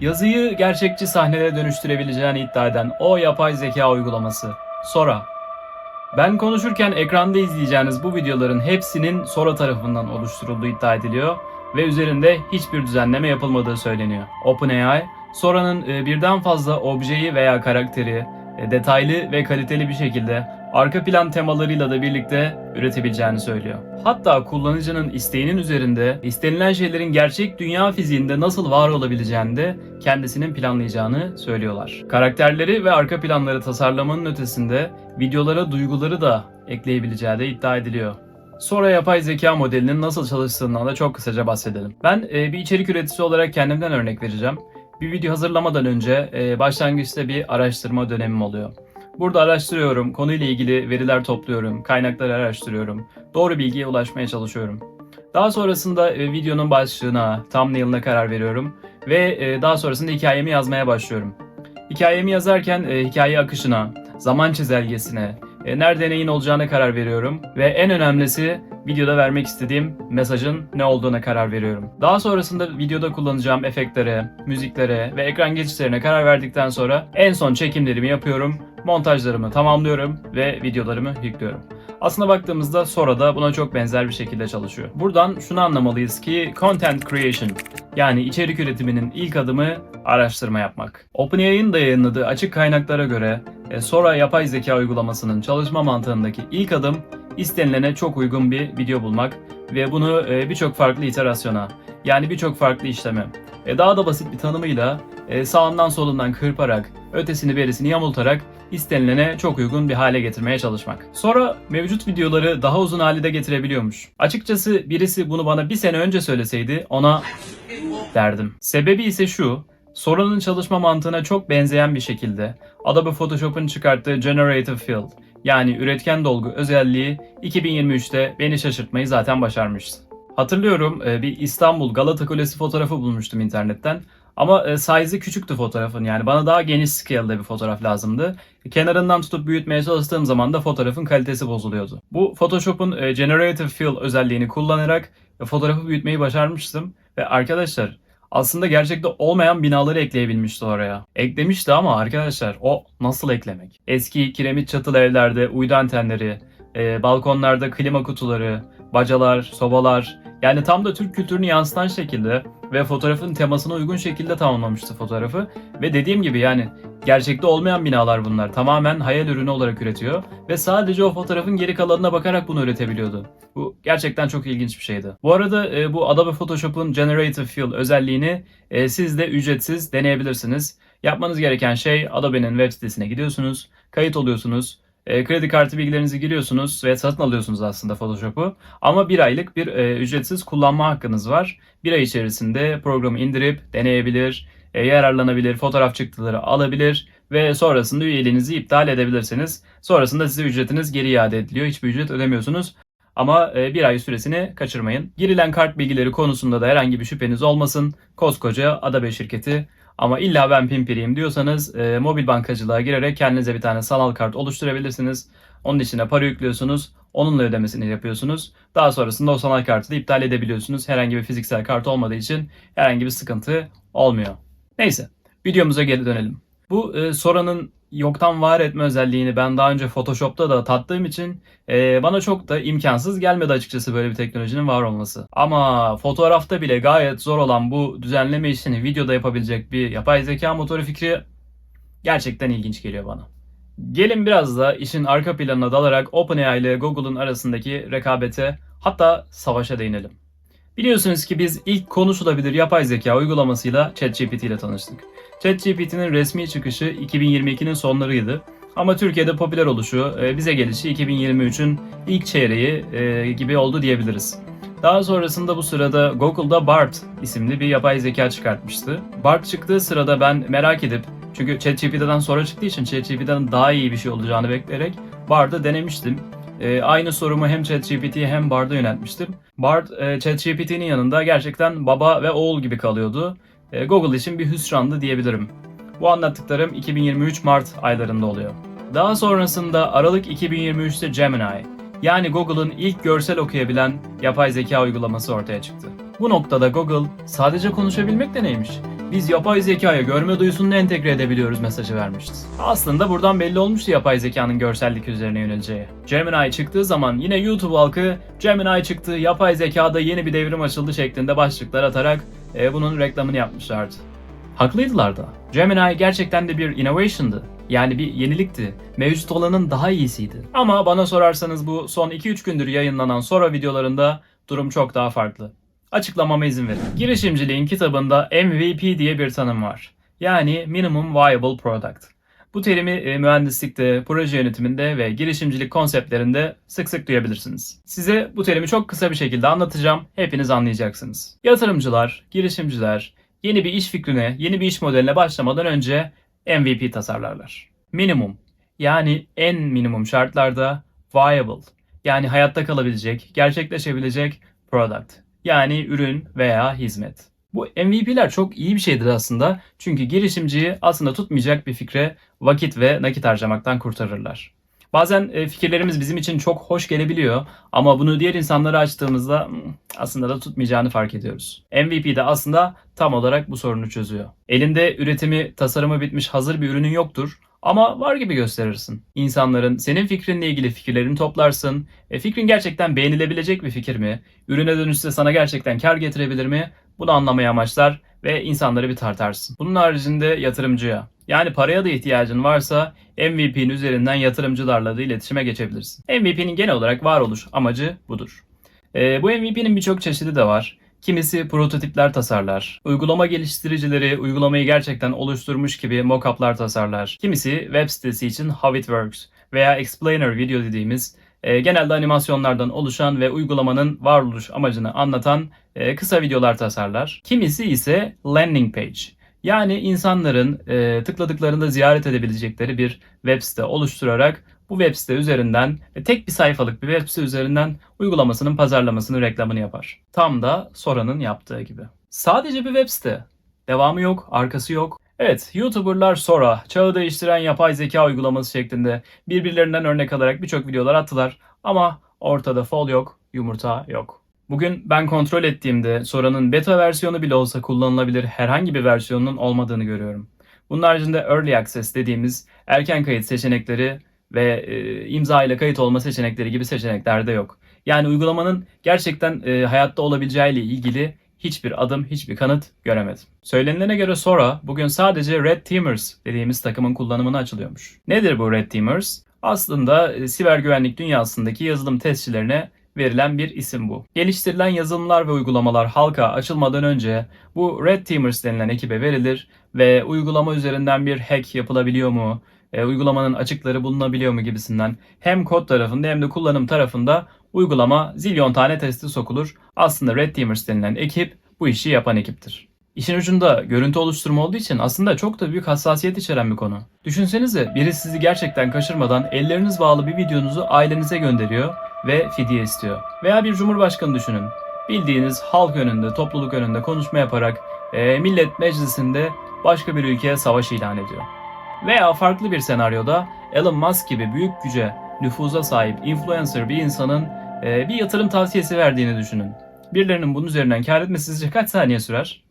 Yazıyı gerçekçi sahnelere dönüştürebileceğini iddia eden o yapay zeka uygulaması. Sora. Ben konuşurken ekranda izleyeceğiniz bu videoların hepsinin Sora tarafından oluşturulduğu iddia ediliyor ve üzerinde hiçbir düzenleme yapılmadığı söyleniyor. OpenAI, Sora'nın e, birden fazla objeyi veya karakteri e, detaylı ve kaliteli bir şekilde arka plan temalarıyla da birlikte üretebileceğini söylüyor. Hatta kullanıcının isteğinin üzerinde istenilen şeylerin gerçek dünya fiziğinde nasıl var olabileceğini de kendisinin planlayacağını söylüyorlar. Karakterleri ve arka planları tasarlamanın ötesinde videolara duyguları da ekleyebileceği de iddia ediliyor. Sonra yapay zeka modelinin nasıl çalıştığından da çok kısaca bahsedelim. Ben e, bir içerik üreticisi olarak kendimden örnek vereceğim. Bir video hazırlamadan önce e, başlangıçta bir araştırma dönemim oluyor. Burada araştırıyorum, konuyla ilgili veriler topluyorum, kaynakları araştırıyorum, doğru bilgiye ulaşmaya çalışıyorum. Daha sonrasında e, videonun başlığına, thumbnail'ına karar veriyorum ve e, daha sonrasında hikayemi yazmaya başlıyorum. Hikayemi yazarken e, hikaye akışına, zaman çizelgesine, nerede neyin olacağına karar veriyorum ve en önemlisi videoda vermek istediğim mesajın ne olduğuna karar veriyorum. Daha sonrasında videoda kullanacağım efektlere, müziklere ve ekran geçişlerine karar verdikten sonra en son çekimlerimi yapıyorum, montajlarımı tamamlıyorum ve videolarımı yüklüyorum. Aslında baktığımızda Sora da buna çok benzer bir şekilde çalışıyor. Buradan şunu anlamalıyız ki content creation yani içerik üretiminin ilk adımı araştırma yapmak. OpenAI'nin da yayınladığı açık kaynaklara göre e, Sora yapay zeka uygulamasının çalışma mantığındaki ilk adım istenilene çok uygun bir video bulmak ve bunu e, birçok farklı iterasyona yani birçok farklı işleme e, daha da basit bir tanımıyla sağından solundan kırparak ötesini berisini yamultarak istenilene çok uygun bir hale getirmeye çalışmak. Sonra mevcut videoları daha uzun hale de getirebiliyormuş. Açıkçası birisi bunu bana bir sene önce söyleseydi ona derdim. Sebebi ise şu, Sora'nın çalışma mantığına çok benzeyen bir şekilde Adobe Photoshop'un çıkarttığı Generative Fill yani üretken dolgu özelliği 2023'te beni şaşırtmayı zaten başarmıştı. Hatırlıyorum e, bir İstanbul Galata Kulesi fotoğrafı bulmuştum internetten. Ama e, size'ı küçüktü fotoğrafın yani bana daha geniş scale'de bir fotoğraf lazımdı. Kenarından tutup büyütmeye çalıştığım zaman da fotoğrafın kalitesi bozuluyordu. Bu Photoshop'un e, Generative Fill özelliğini kullanarak e, fotoğrafı büyütmeyi başarmıştım. Ve arkadaşlar aslında gerçekte olmayan binaları ekleyebilmişti oraya. Eklemişti ama arkadaşlar o nasıl eklemek? Eski kiremit çatılı evlerde uydu antenleri, e, balkonlarda klima kutuları, bacalar, sobalar yani tam da Türk kültürünü yansıtan şekilde ve fotoğrafın temasına uygun şekilde tamamlamıştı fotoğrafı. Ve dediğim gibi yani gerçekte olmayan binalar bunlar. Tamamen hayal ürünü olarak üretiyor ve sadece o fotoğrafın geri kalanına bakarak bunu üretebiliyordu. Bu gerçekten çok ilginç bir şeydi. Bu arada e, bu Adobe Photoshop'un Generative Fill özelliğini e, siz de ücretsiz deneyebilirsiniz. Yapmanız gereken şey Adobe'nin web sitesine gidiyorsunuz, kayıt oluyorsunuz, e, kredi kartı bilgilerinizi giriyorsunuz ve satın alıyorsunuz aslında Photoshop'u. Ama bir aylık bir e, ücretsiz kullanma hakkınız var. Bir ay içerisinde programı indirip deneyebilir, e, yararlanabilir, fotoğraf çıktıları alabilir ve sonrasında üyeliğinizi iptal edebilirsiniz. Sonrasında size ücretiniz geri iade ediliyor. Hiçbir ücret ödemiyorsunuz. Ama e, bir ay süresini kaçırmayın. Girilen kart bilgileri konusunda da herhangi bir şüpheniz olmasın. Koskoca Adobe şirketi ama illa ben pimpiriyim diyorsanız e, mobil bankacılığa girerek kendinize bir tane sanal kart oluşturabilirsiniz. Onun içine para yüklüyorsunuz. Onunla ödemesini yapıyorsunuz. Daha sonrasında o sanal kartı da iptal edebiliyorsunuz. Herhangi bir fiziksel kart olmadığı için herhangi bir sıkıntı olmuyor. Neyse videomuza geri dönelim. Bu e, Sora'nın yoktan var etme özelliğini ben daha önce Photoshop'ta da tattığım için e, bana çok da imkansız gelmedi açıkçası böyle bir teknolojinin var olması. Ama fotoğrafta bile gayet zor olan bu düzenleme işini videoda yapabilecek bir yapay zeka motoru fikri gerçekten ilginç geliyor bana. Gelin biraz da işin arka planına dalarak OpenAI ile Google'un arasındaki rekabete hatta savaşa değinelim. Biliyorsunuz ki biz ilk konuşulabilir yapay zeka uygulamasıyla ChatGPT ile tanıştık. ChatGPT'nin resmi çıkışı 2022'nin sonlarıydı. Ama Türkiye'de popüler oluşu, e, bize gelişi 2023'ün ilk çeyreği e, gibi oldu diyebiliriz. Daha sonrasında bu sırada Google'da BART isimli bir yapay zeka çıkartmıştı. BART çıktığı sırada ben merak edip çünkü ChatGPT'den sonra çıktığı için ChatGPT'den daha iyi bir şey olacağını bekleyerek BART'ı denemiştim. E, aynı sorumu hem ChatGPT'ye hem Bard'a yöneltmiştim. Bard, e, ChatGPT'nin yanında gerçekten baba ve oğul gibi kalıyordu. E, Google için bir hüsrandı diyebilirim. Bu anlattıklarım 2023 Mart aylarında oluyor. Daha sonrasında Aralık 2023'te Gemini, yani Google'ın ilk görsel okuyabilen yapay zeka uygulaması ortaya çıktı. Bu noktada Google sadece konuşabilmek de neymiş? Biz yapay zekayı görme duyusunu entegre edebiliyoruz mesajı vermişti. Aslında buradan belli olmuştu yapay zekanın görsellik üzerine yöneleceği. Gemini çıktığı zaman yine YouTube halkı Gemini çıktı, yapay zekada yeni bir devrim açıldı şeklinde başlıklar atarak e, bunun reklamını yapmışlardı. Haklıydılar da. Gemini gerçekten de bir innovation'dı. Yani bir yenilikti. Mevcut olanın daha iyisiydi. Ama bana sorarsanız bu son 2-3 gündür yayınlanan Sora videolarında durum çok daha farklı. Açıklamama izin verin. Girişimciliğin kitabında MVP diye bir tanım var. Yani Minimum Viable Product. Bu terimi e, mühendislikte, proje yönetiminde ve girişimcilik konseptlerinde sık sık duyabilirsiniz. Size bu terimi çok kısa bir şekilde anlatacağım. Hepiniz anlayacaksınız. Yatırımcılar, girişimciler yeni bir iş fikrine, yeni bir iş modeline başlamadan önce MVP tasarlarlar. Minimum yani en minimum şartlarda viable yani hayatta kalabilecek, gerçekleşebilecek product yani ürün veya hizmet. Bu MVP'ler çok iyi bir şeydir aslında çünkü girişimciyi aslında tutmayacak bir fikre vakit ve nakit harcamaktan kurtarırlar. Bazen e, fikirlerimiz bizim için çok hoş gelebiliyor ama bunu diğer insanlara açtığımızda hmm, aslında da tutmayacağını fark ediyoruz. MVP de aslında tam olarak bu sorunu çözüyor. Elinde üretimi, tasarımı bitmiş hazır bir ürünün yoktur ama var gibi gösterirsin. İnsanların senin fikrinle ilgili fikirlerini toplarsın. E, fikrin gerçekten beğenilebilecek bir fikir mi? Ürüne dönüşse sana gerçekten kar getirebilir mi? Bunu anlamayı amaçlar ve insanları bir tartarsın. Bunun haricinde yatırımcıya yani paraya da ihtiyacın varsa MVP'nin üzerinden yatırımcılarla da iletişime geçebilirsin. MVP'nin genel olarak varoluş amacı budur. E, bu MVP'nin birçok çeşidi de var. Kimisi prototipler tasarlar. Uygulama geliştiricileri uygulamayı gerçekten oluşturmuş gibi mock-up'lar tasarlar. Kimisi web sitesi için How It Works veya Explainer video dediğimiz e, genelde animasyonlardan oluşan ve uygulamanın varoluş amacını anlatan e, kısa videolar tasarlar. Kimisi ise landing page. Yani insanların e, tıkladıklarında ziyaret edebilecekleri bir web site oluşturarak bu web site üzerinden ve tek bir sayfalık bir web site üzerinden uygulamasının pazarlamasını, reklamını yapar. Tam da Sora'nın yaptığı gibi. Sadece bir web site. Devamı yok, arkası yok. Evet, YouTuber'lar Sora, çağı değiştiren yapay zeka uygulaması şeklinde birbirlerinden örnek alarak birçok videolar attılar ama ortada fol yok, yumurta yok. Bugün ben kontrol ettiğimde Sora'nın beta versiyonu bile olsa kullanılabilir herhangi bir versiyonunun olmadığını görüyorum. Bunun haricinde Early Access dediğimiz erken kayıt seçenekleri ve e, imza ile kayıt olma seçenekleri gibi seçenekler de yok. Yani uygulamanın gerçekten e, hayatta olabileceğiyle ilgili hiçbir adım, hiçbir kanıt göremedim. Söylenilene göre Sora bugün sadece Red Teamers dediğimiz takımın kullanımına açılıyormuş. Nedir bu Red Teamers? Aslında e, siber güvenlik dünyasındaki yazılım testçilerine verilen bir isim bu. Geliştirilen yazılımlar ve uygulamalar halka açılmadan önce bu Red Teamers denilen ekibe verilir ve uygulama üzerinden bir hack yapılabiliyor mu, e, uygulamanın açıkları bulunabiliyor mu gibisinden hem kod tarafında hem de kullanım tarafında uygulama zilyon tane testi sokulur. Aslında Red Teamers denilen ekip bu işi yapan ekiptir. İşin ucunda görüntü oluşturma olduğu için aslında çok da büyük hassasiyet içeren bir konu. Düşünsenize biri sizi gerçekten kaçırmadan elleriniz bağlı bir videonuzu ailenize gönderiyor ve fidye istiyor. Veya bir cumhurbaşkanı düşünün. Bildiğiniz halk önünde, topluluk önünde konuşma yaparak e, millet meclisinde başka bir ülkeye savaş ilan ediyor. Veya farklı bir senaryoda Elon Musk gibi büyük güce, nüfuza sahip influencer bir insanın e, bir yatırım tavsiyesi verdiğini düşünün. Birilerinin bunun üzerinden kar etmesi sizce kaç saniye sürer?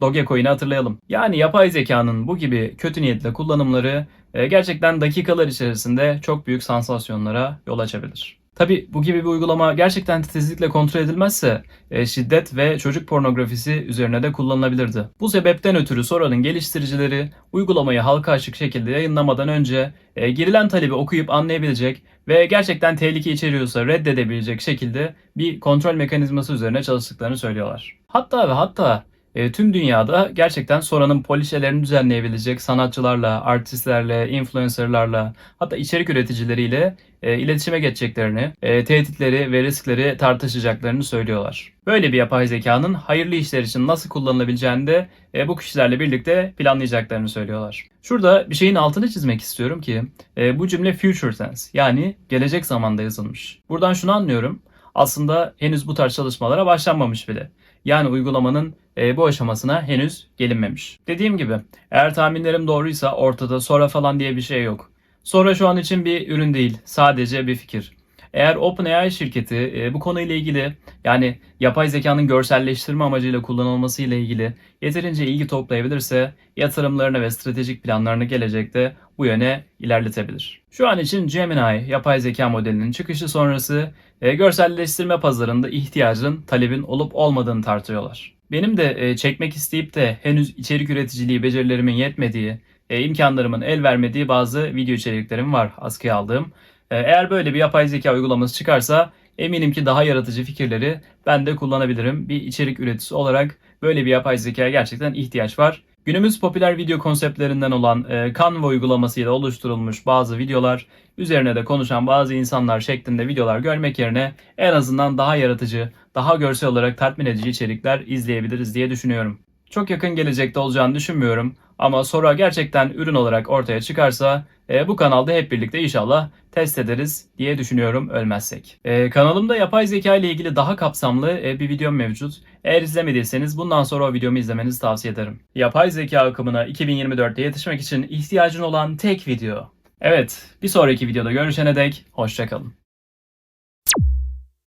Dogecoin'i hatırlayalım. Yani yapay zekanın bu gibi kötü niyetle kullanımları e, gerçekten dakikalar içerisinde çok büyük sansasyonlara yol açabilir. Tabi bu gibi bir uygulama gerçekten titizlikle kontrol edilmezse e, şiddet ve çocuk pornografisi üzerine de kullanılabilirdi. Bu sebepten ötürü Sora'nın geliştiricileri uygulamayı halka açık şekilde yayınlamadan önce e, girilen talebi okuyup anlayabilecek ve gerçekten tehlike içeriyorsa reddedebilecek şekilde bir kontrol mekanizması üzerine çalıştıklarını söylüyorlar. Hatta ve hatta e, tüm dünyada gerçekten Sora'nın polişelerini düzenleyebilecek sanatçılarla, artistlerle, influencerlarla hatta içerik üreticileriyle e, iletişime geçeceklerini, e, tehditleri ve riskleri tartışacaklarını söylüyorlar. Böyle bir yapay zekanın hayırlı işler için nasıl kullanılabileceğini de e, bu kişilerle birlikte planlayacaklarını söylüyorlar. Şurada bir şeyin altını çizmek istiyorum ki e, bu cümle future tense yani gelecek zamanda yazılmış. Buradan şunu anlıyorum. Aslında henüz bu tarz çalışmalara başlanmamış bile. Yani uygulamanın e, bu aşamasına henüz gelinmemiş. Dediğim gibi eğer tahminlerim doğruysa ortada sonra falan diye bir şey yok. Sonra şu an için bir ürün değil, sadece bir fikir. Eğer OpenAI şirketi e, bu konuyla ilgili yani yapay zekanın görselleştirme amacıyla kullanılması ile ilgili yeterince ilgi toplayabilirse yatırımlarını ve stratejik planlarını gelecekte bu yöne ilerletebilir. Şu an için Gemini yapay zeka modelinin çıkışı sonrası e, görselleştirme pazarında ihtiyacın, talebin olup olmadığını tartıyorlar. Benim de e, çekmek isteyip de henüz içerik üreticiliği becerilerimin yetmediği, e, imkanlarımın el vermediği bazı video içeriklerim var askıya aldığım. E, eğer böyle bir yapay zeka uygulaması çıkarsa eminim ki daha yaratıcı fikirleri ben de kullanabilirim. Bir içerik üreticisi olarak böyle bir yapay zekaya gerçekten ihtiyaç var. Günümüz popüler video konseptlerinden olan e, Canva uygulamasıyla oluşturulmuş bazı videolar, üzerine de konuşan bazı insanlar şeklinde videolar görmek yerine en azından daha yaratıcı, daha görsel olarak tatmin edici içerikler izleyebiliriz diye düşünüyorum. Çok yakın gelecekte olacağını düşünmüyorum ama sonra gerçekten ürün olarak ortaya çıkarsa e, bu kanalda hep birlikte inşallah test ederiz diye düşünüyorum ölmezsek. E, kanalımda yapay zeka ile ilgili daha kapsamlı e, bir videom mevcut. Eğer izlemediyseniz bundan sonra o videomu izlemenizi tavsiye ederim. Yapay zeka akımına 2024'te yetişmek için ihtiyacın olan tek video. Evet, bir sonraki videoda görüşene dek hoşçakalın.